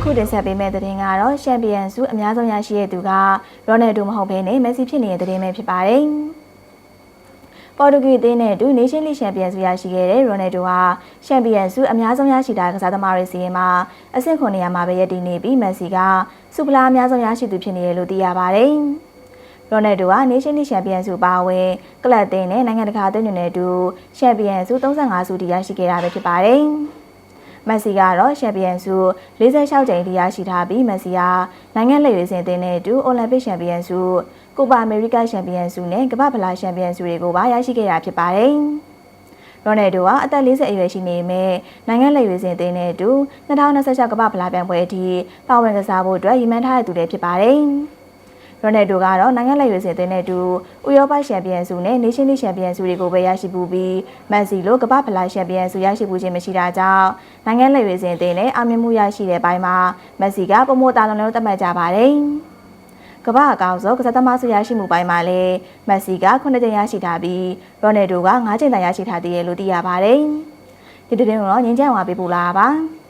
အခုတင်ဆက်ပေးမယ့်သတင်းကတော့ချန်ပီယံဆုအများဆုံးရရှိတဲ့သူကရော်နယ်ဒိုမဟုတ်ဘဲနဲ့မက်ဆီဖြစ်နေတဲ့သတင်းပဲဖြစ်ပါတယ်။ပေါ်တူဂီအသင်းနဲ့အတူနေရှင်လိချန်ပီယံဆုရရှိခဲ့တဲ့ရိုနယ်ဒိုဟာချန်ပီယံဆုအများဆုံးရရှိတာကစားသမားတွေစီရင်မှာအဆင့်9နေရာမှာပဲရည်တည်နေပြီးမက်ဆီကဆုဖလားအများဆုံးရရှိသူဖြစ်နေတယ်လို့သိရပါတယ်။ရိုနယ်ဒိုဟာနေရှင်လိချန်ပီယံဆုပါဝင်ကလပ်အသင်းနဲ့နိုင်ငံတကာအသင်းတွေနဲ့အတူချန်ပီယံဆု35ဆုတည်ရရှိခဲ့တာပဲဖြစ်ပါတယ်။ မက်ဆီကတော့ချန်ပီယံဆု46ကြိမ်ထိရရှိထားပြီးမက်ဆီဟာနိုင်ငံလက်ရွေးစင်တင်တဲ့အတူအိုလံပစ်ချန်ပီယံဆုကိုပါအမေရိကချန်ပီယံဆုနဲ့ကမ္ဘာဖလားချန်ပီယံဆုတွေကိုပါရရှိခဲ့တာဖြစ်ပါတယ်။ရိုနယ်ဒိုကအသက်40အရွယ်ရှိနေမဲ့နိုင်ငံလက်ရွေးစင်တင်တဲ့အတူ2026ကမ္ဘာဖလားပြိုင်ပွဲအထိပါဝင်ကစားဖို့အတွက်ရည်မှန်းထားတဲ့သူလည်းဖြစ်ပါတယ်။ ရိုနယ်ဒိုကတော့နိုင်ငံလက်ရွေးစင်တင်တဲ့အတူဥရောပချန်ပီယံဆုနဲ့နေရှင်လိချန်ပီယံဆုတွေကိုပဲရရှိပူပြီးမန်စီလိုကမ္ဘာဖလားချန်ပီယံဆုရရှိပူခြင်းမရှိတာကြောင့်နိုင်ငံလက်ရွေးစင်တင်နဲ့အောင်မြင်မှုရရှိတဲ့ဘိုင်းမှာမက်ဆီကပုံမတာလုံးလုံးသတ်မှတ်ကြပါတယ်။ကမ္ဘာအကောင်ဆုံးကစားသမားဆုရရှိမှုပိုင်းမှာလည်းမက်ဆီက9ကြိမ်ရရှိထားပြီးရိုနယ်ဒိုက9ကြိမ်သာရရှိထားသေးတယ်လို့သိရပါတယ်။ဒီတဲ့တင်ကိုတော့ငင်းချမ်းဝါပေးပို့လာတာပါ။